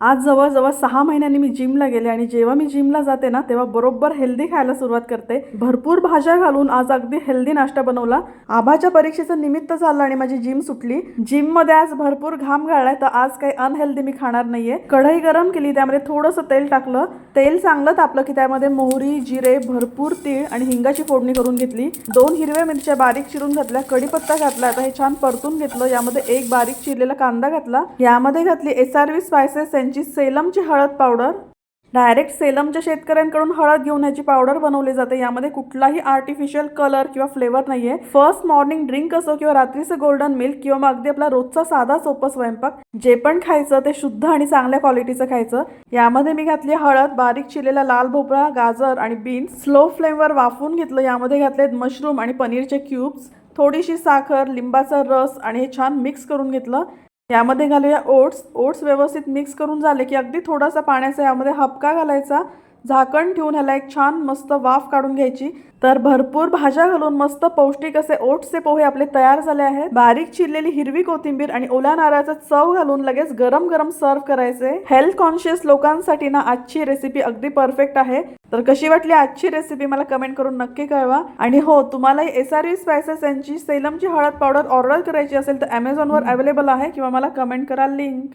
आज जवळजवळ सहा महिन्यांनी मी जिमला गेले आणि जेव्हा मी जिमला जाते ना तेव्हा बरोबर हेल्दी खायला सुरुवात करते. भरपूर भाज्या घालून आज अगदी हेल्दी नाश्ता बनवला. आभाच्या परीक्षेचं निमित्त झालं आणि माझी जिम सुटली. जिममध्ये आज भरपूर घाम घालाय तर आज काही अनहेल्दी मी खाणार नाहीये. कढई गरम केली त्यामध्ये थोडंसं तेल टाकलं. तेल चांगलं तापलं की त्यामध्ये मोहरी जिरे भरपूर तीळ आणि हिंगाची फोडणी करून घेतली. दोन हिरव्या मिरच्या बारीक चिरून घातल्या कढीपत्ता घातला आता हे छान परतून घेतलं. यामध्ये एक बारीक चिरलेला कांदा घातला. यामध्ये घातली एस आर व्ही स्पायसेस त्यांची सेलमची हळद पावडर. डायरेक्ट सेलमच्या शेतकऱ्यांकडून हळद घेऊन याची पावडर बनवली जाते. यामध्ये कुठलाही आर्टिफिशियल कलर किंवा फ्लेवर नाहीये. फर्स्ट मॉर्निंग ड्रिंक असो किंवा रात्रीचं गोल्डन मिल्क किंवा मग अगदी आपला रोजचा साधा सोपं स्वयंपाक जे पण खायचं ते शुद्ध आणि चांगल्या क्वालिटीचं खायचं. यामध्ये मी घातली हळद बारीक चिरलेला लाल भोपळा गाजर आणि बीन्स स्लो फ्लेमवर वाफवून घेतलं. यामध्ये घातलेत मशरूम आणि पनीरचे क्यूब्स थोडीशी साखर लिंबाचा रस आणि हे छान मिक्स करून घेतलं. यामध्ये घालूया ओट्स. ओट्स व्यवस्थित मिक्स करून झाले की अगदी थोडासा पाण्याचा यामध्ये हपका घालायचा. झाकण ठेवून ह्याला एक छान मस्त वाफ काढून घ्यायची. तर भरपूर भाज्या घालून मस्त पौष्टिक असे ओट्सचे पोहे आपले तयार झाले आहेत. बारीक चिरलेली हिरवी कोथिंबीर आणि ओल्या नारळाचा चव घालून लगेच गरम गरम सर्व करायचे. हेल्थ कॉन्शियस लोकांसाठी ना आजची रेसिपी अगदी परफेक्ट आहे. तर कशी वाटली आजची रेसिपी मला कमेंट करून नक्की कळवा. आणि हो तुम्हाला एस आर व्ही स्पायसेस यांची सेलमची हळद पावडर ऑर्डर करायची असेल तर अमेझॉनवर अवेलेबल आहे किंवा मला कमेंट करा लिंक